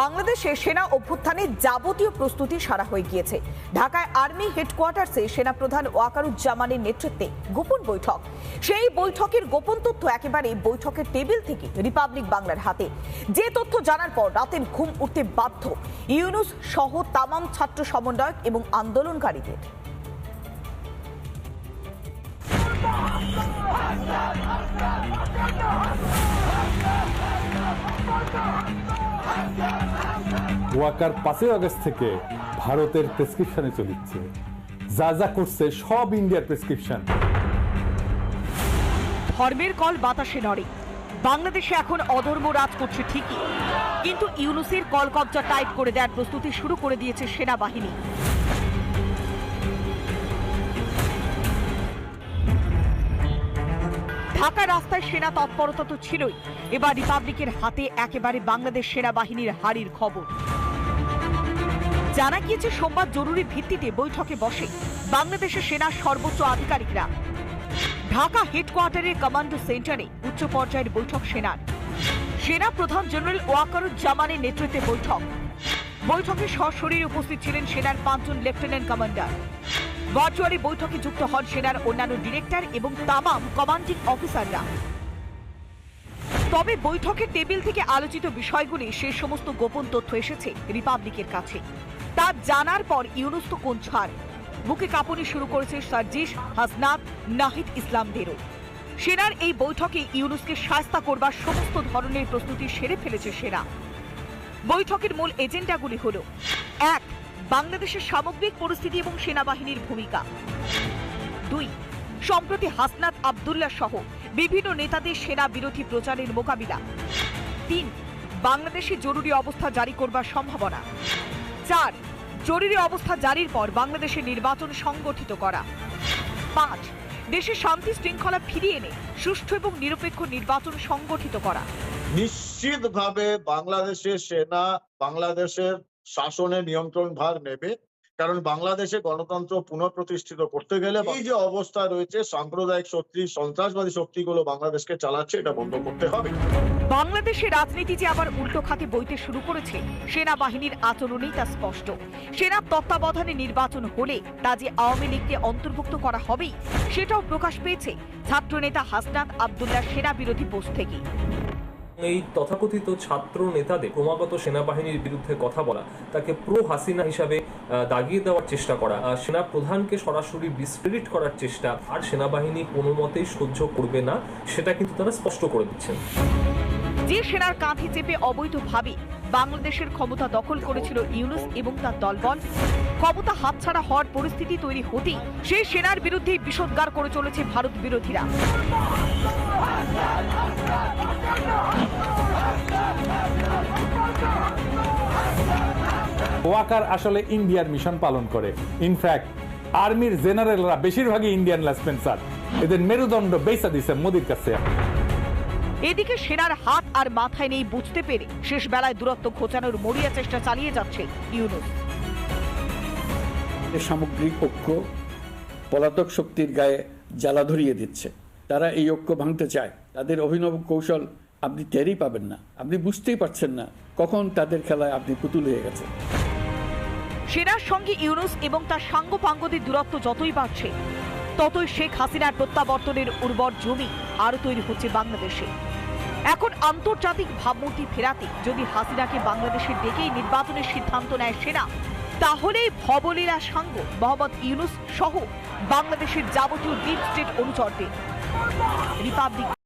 বাংলাদেশে সেনা অভ্যুত্থানে যাবতীয় প্রস্তুতি সারা হয়ে গিয়েছে। ঢাকায় আর্মি হেডকোয়ার্টার্সে সেনাপ্রধান ওয়াকারুজ্জামানের নেতৃত্বে গোপন বৈঠক। সেই বৈঠকের গোপন তথ্য একেবারে বৈঠকের টেবিল থেকে রিপাবলিক বাংলার হাতে। যে তথ্য জানার পর রাতের ঘুম উঠতে বাধ্য ইউনুস সহ তামাম ছাত্র সমন্বয়ক এবং আন্দোলনকারীদের। ওয়াকার পাঁচই আগস্ট থেকে ভারতের প্রেসক্রিপশনে চলিচ্ছে। যা যা করছে সব ইন্ডিয়ার প্রেসক্রিপশন ধর্মের কল বাতাসে নড়ে। বাংলাদেশে এখন অধর্ম রাজ করছে ঠিকই। কিন্তু ইউনুসের কল কবজা টাইপ করে দেওয়ার প্রস্তুতি শুরু করে দিয়েছে সেনাবাহিনী। ঢাকা রাস্তায় সেনা তৎপরতা তো ছিলই। এবার রিপাবলিকের হাতে একেবারে বাংলাদেশ সেনাবাহিনীর হারির খবর। জানা গিয়েছে, সোমবার জরুরি ভিত্তিতে বৈঠকে বসে বাংলাদেশের সেনার সর্বোচ্চ আধিকারিকরা। ঢাকা হেডকোয়ার্টারের কমান্ডো সেন্টারে উচ্চ পর্যায়ের বৈঠক সেনার। সেনা প্রধান জেনারেল ওয়াকারুজ্জামানের নেতৃত্বে বৈঠক। বৈঠকে সশরীরে উপস্থিত ছিলেন সেনার পাঁচজন লেফটেন্যান্ট কমান্ডার। ভার্চুয়ালি বৈঠকে যুক্ত হন সেনার অন্যান্য ডিরেক্টর এবং তামাম কমান্ডিং অফিসাররা। তবে বৈঠকের টেবিল থেকে আলোচিত বিষয়গুলি, সে সমস্ত গোপন তথ্য এসেছে রিপাবলিকের কাছে। তা জানার পর ইউনুস তো কোন ছাড়? বুকে কাঁপুনি শুরু করেছে সার্জিস হাসনাত নাহিদ ইসলামদেরও। সেনার এই বৈঠকে ইউনুসকে শাস্তা করবার সমস্ত ধরনের প্রস্তুতি সেরে ফেলেছে সেনা। বৈঠকের মূল এজেন্ডাগুলি হল, এক বাংলাদেশের সামগ্রিক পরিস্থিতি এবং সেনাবাহিনীর ভূমিকা। দুই, সম্প্রতি হাসনাত আবদুল্লাহ সহ বিভিন্ন নেতাদের সেনা বিরোধী প্রচারের মোকাবিলা। তিন, বাংলাদেশে জরুরি অবস্থা জারি করবার সম্ভাবনা। চার, জরুরি অবস্থা জারির পর বাংলাদেশে নির্বাচন সংগঠিত করা। পাঁচ দেশে শান্তি শৃঙ্খলা ফিরিয়ে এনে সুষ্ঠু এবং নিরপেক্ষ নির্বাচন সংগঠিত করা। নিশ্চিতভাবে বাংলাদেশের সেনা বাংলাদেশের শাসনের নিয়ন্ত্রণ ভার নেবে কারণ বাংলাদেশে গণতন্ত্র পুনঃপ্রতিষ্ঠিত করতে গেলে এই যে অবস্থা রয়েছে সাম্প্রদায়িক শক্তি সন্ত্রাসবাদী শক্তিগুলো বাংলাদেশকে চালাচ্ছে এটা বন্ধ করতে হবে। বাংলাদেশের রাজনীতি যে আবার উল্টো খাতে বইতে শুরু করেছে সেনাবাহিনীর আচরণেই তা স্পষ্ট। সেনা তত্ত্বাবধানে নির্বাচন হলে তা যে আওয়ামী লীগকে অন্তর্ভুক্ত করা হবেই সেটাও প্রকাশ পেয়েছে ছাত্রনেতা হাসনাত আবদুল্লাহ সেনা বিরোধী পোস্ট থেকে এই তথাকথিত ছাত্র নেতাদের ক্রমাগত সেনাবাহিনীর বিরুদ্ধে কথা বলা, তাকে প্রো হাসিনা হিসাবে দাগিয়ে দেওয়ার চেষ্টা করা সেনা প্রধানকে সরাসরি ডিসক্রেডিট করার চেষ্টা, আর সেনাবাহিনী কোনো মতেই সহ্য করবে না, সেটা কিন্তু তারা স্পষ্ট করে দিচ্ছেন। যে সেনার কাঁধে চেপে অবৈধভাবে বাংলাদেশের ক্ষমতা দখল করেছিল ইউনুস এবং তার দলবল, ক্ষমতা হাতছাড়া হওয়ার পরিস্থিতি তৈরি হতেই সেই সেনার বিরুদ্ধে বিষোদ্গার করে চলেছে ভারত বিরোধীরা। ওয়াকার আসলে ইন্ডিয়ার মিশন পালন করে। ইনফ্যাক্ট আর্মির জেনারেলরা বেশিরভাগই ইন্ডিয়ান লেসপেন্সার এদের মেরুদণ্ড বেসা দিছে মোদির কাছে। এদিকে সেনার হাত আর মাথায় নেই বুঝতে পেরে শেষ বেলায় দূরত্ব ঘোচানোর মরিয়া চেষ্টা চালিয়ে যাচ্ছে ইউনুস। সামগ্রিক ঐক্য পলাতক শক্তির গায়ে জ্বালা ধরিয়ে দিচ্ছে। তারা এই ঐক্য ভাঙতে চায়। তাদের অভিনব কৌশল আপনি টেরই পাবেন না। আপনি বুঝতেই পারছেন না কখন তাদের খেলায় আপনি পুতুল হয়ে গেছেন। সেনার সঙ্গে ইউনুস এবং তার সাঙ্গপাঙ্গদের দূরত্ব যতই বাড়ছে, ততই শেখ হাসিনার প্রত্যাবর্তনের উর্বর জমি আরও তৈরি হচ্ছে বাংলাদেশে। এখন আন্তর্জাতিক ভাবমূর্তি ফেরাতে যদি হাসিনাকে বাংলাদেশে ডেকেই নির্বাচনের সিদ্ধান্ত নেয় সেনা, তাহলেই ভবলীলা সাঙ্গ, মোহাম্মদ ইউনুস সহ বাংলাদেশের যাবতীয় ডিপ স্টেট অনুচরদের রিপাবলিক